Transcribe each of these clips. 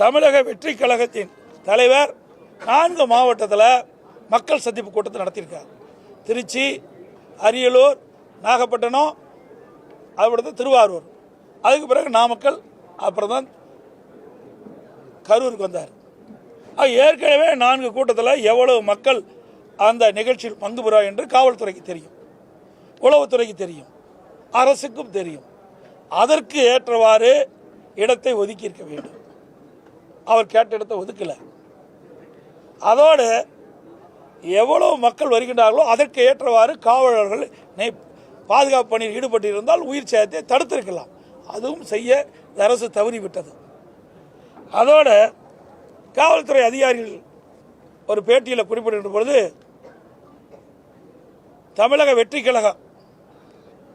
தமிழக வெற்றி கழகத்தின் தலைவர் நான்கு மாவட்டத்தில் மக்கள் சந்திப்பு கூட்டத்தை நடத்தியிருக்கார். திருச்சி அரியலூர் நாகப்பட்டினம் அதுபடுத்து திருவாரூர். அதுக்கு பிறகு நாமக்கல் அப்புறம் தான் கரூருக்கு வந்தார். ஏற்கனவே நான்கு கூட்டத்தில் எவ்வளவு மக்கள் அந்த நிகழ்ச்சியில் பங்கு பெறுவார் என்று காவல்துறைக்கு தெரியும். உளவுத்துறைக்கு தெரியும். அரசுக்கும் தெரியும். அதற்கு ஏற்றவாறு இடத்தை ஒதுக்கியிருக்க வேண்டும். அவர் கேட்ட இடத்தை ஒதுக்கலை. அதோடு எவ்வளோ மக்கள் வருகின்றார்களோ அதற்கு ஏற்றவாறு காவலர்கள் நெ- பாதுகாப்பு பணியில் ஈடுபட்டிருந்தால் உயிர் சேதத்தை தடுத்திருக்கலாம். அதுவும் செய்ய அரசு தவறிவிட்டது. அதோடு காவல்துறை அதிகாரிகள் ஒரு பேட்டியில் குறிப்பிடுகின்ற பொழுது தமிழக வெற்றி கழகம்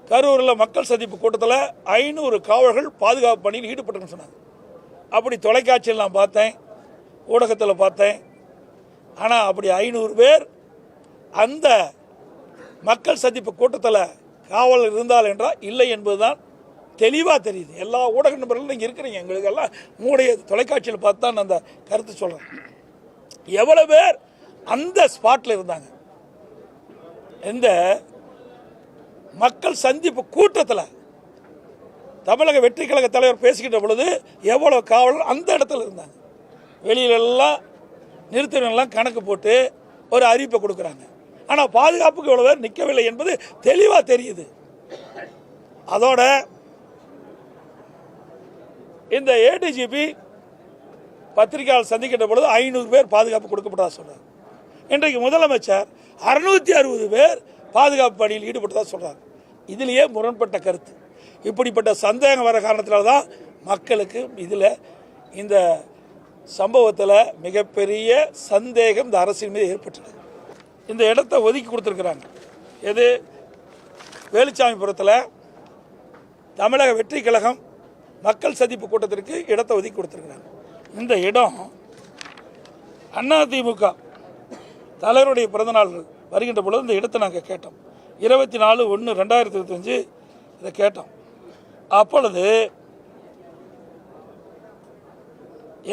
கரூரில் மக்கள் சந்திப்பு கூட்டத்தில் ஐநூறு காவலர்கள் பாதுகாப்பு பணியில் ஈடுபட்டுன்னு சொன்னாங்க அப்படி தொலைக்காட்சியில் நான் பார்த்தேன் ஊடகத்தில் பார்த்தேன். ஆனால் அப்படி ஐநூறு பேர் அந்த மக்கள் சந்திப்பு கூட்டத்தில் காவலர் இருந்தால் என்றால் இல்லை என்பதுதான் தெளிவாக தெரியுது. எல்லா ஊடக நபர்களும் நீங்கள் இருக்கிறீங்க எங்களுக்கு எல்லாம் உங்களுடைய தொலைக்காட்சியில் பார்த்து தான் நான் அந்த கருத்து சொல்கிறேன் எவ்வளோ பேர் அந்த ஸ்பாட்டில் இருந்தாங்க. இந்த மக்கள் சந்திப்பு கூட்டத்தில் தமிழக வெற்றி கழக தலைவர் பேசுகின்ற பொழுது எவ்வளோ காவலர் அந்த இடத்துல இருந்தாங்க. வெளியிலெல்லாம் நிறுத்தினெல்லாம் கணக்கு போட்டு ஒரு அறிவிப்பை கொடுக்குறாங்க. ஆனால் பாதுகாப்புக்கு இவ்வளோ பேர் நிற்கவில்லை என்பது தெளிவாக தெரியுது. அதோட இந்த ஏடிஜிபி பத்திரிகையாளர் சந்திக்கின்ற பொழுது ஐநூறு பேர் பாதுகாப்பு கொடுக்கப்பட்டதாக சொல்கிறாங்க இன்றைக்கு முதலமைச்சர் அறுநூற்றி அறுபது பேர் பாதுகாப்பு பணியில் ஈடுபட்டதாக சொல்கிறாங்க இதுலேயே முரண்பட்ட கருத்து. இப்படிப்பட்ட சந்தேகம் வர காரணத்தினால தான் மக்களுக்கு இதில் இந்த சம்பவத்தில் மிகப்பெரிய சந்தேகம் இந்த அரசின் மீது ஏற்பட்டிருக்கு இந்த இடத்த ஒதுக்கி கொடுத்துருக்குறாங்க. எது? வேலுச்சாமிபுரத்தில் தமிழக வெற்றி கழகம் மக்கள் சந்திப்பு கூட்டத்திற்கு இடத்தை ஒதுக்கி கொடுத்துருக்குறாங்க. இந்த இடம் அதிமுக தலைவருடைய பிறந்தநாள் வருகின்ற பொழுது இந்த இடத்தை நாங்கள் கேட்டோம். இருபத்தி நாலு ஒன்று ரெண்டாயிரத்தி இருபத்தஞ்சு இதை கேட்டோம். அப்பொழுது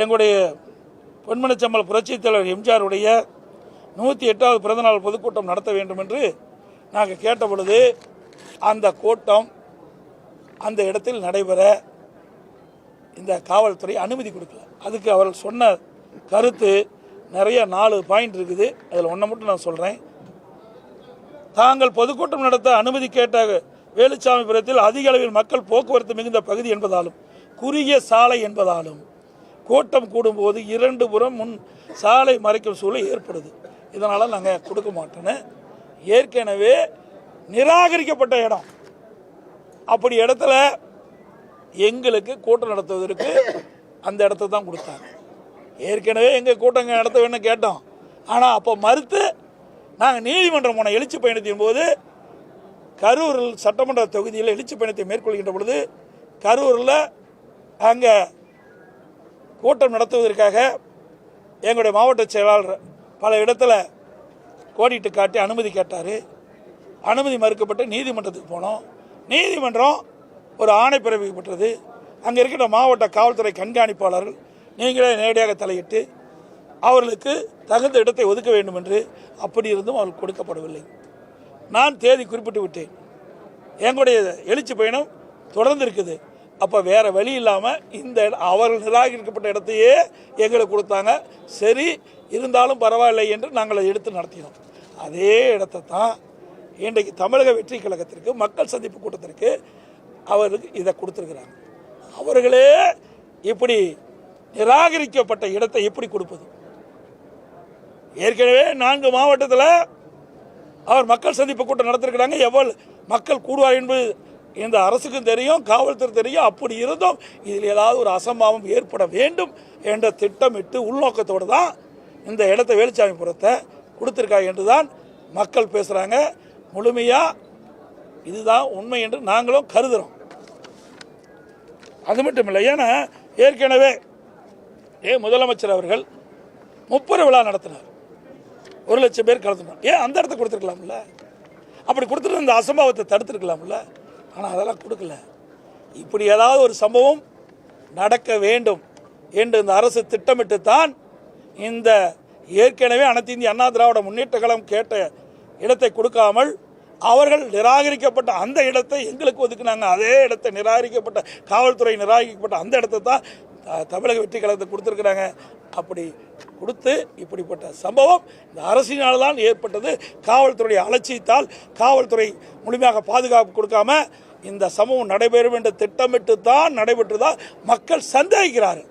எங்களுடைய பொன்மனச்சம்பல் புரட்சித் தலைவர் எம்ஜிஆருடைய நூற்றி எட்டாவது பிறந்தநாள் பொதுக்கூட்டம் நடத்த வேண்டும் என்று நாங்கள் கேட்ட பொழுது அந்த கூட்டம் அந்த இடத்தில் நடைபெற இந்த காவல்துறை அனுமதி கொடுக்கல. அதுக்கு அவர்கள் சொன்ன கருத்து நிறைய நாலு பாயிண்ட் இருக்குது. அதில் ஒன்றை மட்டும் நான் சொல்கிறேன் தாங்கள் பொதுக்கூட்டம் நடத்த அனுமதி கேட்ட வேலுச்சாமிபுரத்தில் அதிக அளவில் மக்கள் போக்குவரத்து மிகுந்த பகுதி என்பதாலும் குறுகிய சாலை என்பதாலும் கூட்டம் கூடும்போது இரண்டு புறம் முன் சாலை மறைக்கும் சூழல் ஏற்படுது. இதனால் நாங்கள் கொடுக்க மாட்டோன்னு ஏற்கனவே நிராகரிக்கப்பட்ட இடம். அப்படி இடத்துல எங்களுக்கு கூட்டம் நடத்துவதற்கு அந்த இடத்த தான் கொடுத்தாங்க. ஏற்கனவே எங்கள் கூட்டங்க நடத்த வேணும்னு கேட்டோம். ஆனால் அப்போ மறுத்து நாங்கள் நீதிமன்றம் போன எழுச்சி பயணத்தின் போது கரூரில் சட்டமன்ற தொகுதியில் எழுச்சி பயணத்தை மேற்கொள்கின்ற பொழுது கரூரில் அங்கே கூட்டம் நடத்துவதற்காக எங்களுடைய மாவட்ட செயலாளர் பல இடத்துல கோடிட்டு காட்டி அனுமதி கேட்டார். அனுமதி மறுக்கப்பட்டு நீதிமன்றத்துக்கு போனோம். நீதிமன்றம் ஒரு ஆணை பிறப்பிக்கப்பட்டது அங்கே இருக்கிற மாவட்ட காவல்துறை கண்காணிப்பாளர்கள் நீங்களே நேரடியாக தலையிட்டு அவர்களுக்கு தகுந்த இடத்தை ஒதுக்க வேண்டும் என்று அப்படி இருந்தும் அவர்கள் கொடுக்கப்படவில்லை. நான் தேதி குறிப்பிட்டு விட்டேன். எங்களுடைய எழுச்சி பயணம் தொடர்ந்து இருக்குது. அப்போ வேறு வழி இல்லாமல் இந்த அவர்கள் நிராகரிக்கப்பட்ட இடத்தையே எங்களுக்கு கொடுத்தாங்க. சரி இருந்தாலும் பரவாயில்லை என்று நாங்கள் அதை எடுத்து நடத்தினோம். அதே இடத்தை தான் இன்றைக்கு தமிழக வெற்றி கழகத்திற்கு மக்கள் சந்திப்பு கூட்டத்திற்கு அவருக்கு இதை கொடுத்துருக்குறாங்க. அவர்களே இப்படி நிராகரிக்கப்பட்ட இடத்தை எப்படி கொடுப்பது? ஏற்கனவே நான்கு மாவட்டத்தில் அவர் மக்கள் சந்திப்பு கூட்டம் நடத்திருக்கிறாங்க. எவ்வளவு மக்கள் கூடுவார் என்பது இந்த அரசுக்கும் தெரியும் காவல்துறை தெரியும். அப்படி இருந்தும் இதில் ஏதாவது ஒரு அசம்பாவம் ஏற்பட வேண்டும் என்ற திட்டமிட்டு உள்நோக்கத்தோடு தான் இந்த இடத்த வேலுச்சாமிபுரத்தை கொடுத்துருக்காங்க என்று தான் மக்கள் பேசுகிறாங்க முழுமையாக இதுதான் உண்மை என்று நாங்களும் கருதுகிறோம் அது மட்டும் இல்லை ஏன்னா ஏற்கனவே ஏ முதலமைச்சர் அவர்கள் முப்பது விழா நடத்தினார். ஒரு லட்சம் பேர் கலந்துனார் ஏன் அந்த இடத்த கொடுத்துருக்கலாம்ல? அப்படி கொடுத்துட்டு அந்த அசம்பாவத்தை தடுத்துருக்கலாம்ல? ஆனால் அதெல்லாம் கொடுக்கல. இப்படி ஏதாவது ஒரு சம்பவம் நடக்க வேண்டும் என்று இந்த அரசு திட்டமிட்டு தான் இந்த ஏற்கனவே அனைத்து இந்திய அண்ணா திராவிட முன்னேற்ற கழகம் கேட்ட இடத்தை கொடுக்காமல் அவர்கள் நிராகரிக்கப்பட்ட அந்த இடத்தை எங்களுக்கு ஒதுக்குனாங்க. அதே இடத்தை நிராகரிக்கப்பட்ட காவல்துறை நிராகரிக்கப்பட்ட அந்த இடத்தை தான் தமிழக வெற்றி கழகத்தை கொடுத்துருக்குறாங்க. அப்படி கொடுத்து இப்படிப்பட்ட சம்பவம் இந்த அரசினால் தான் ஏற்பட்டது. காவல்துறை அலட்சியத்தால் காவல்துறை முழுமையாக பாதுகாப்பு கொடுக்காம இந்த சம்பவம் நடைபெறும் என்று திட்டமிட்டு தான் நடைபெற்றதா மக்கள் சந்தேகிக்கிறார்கள்.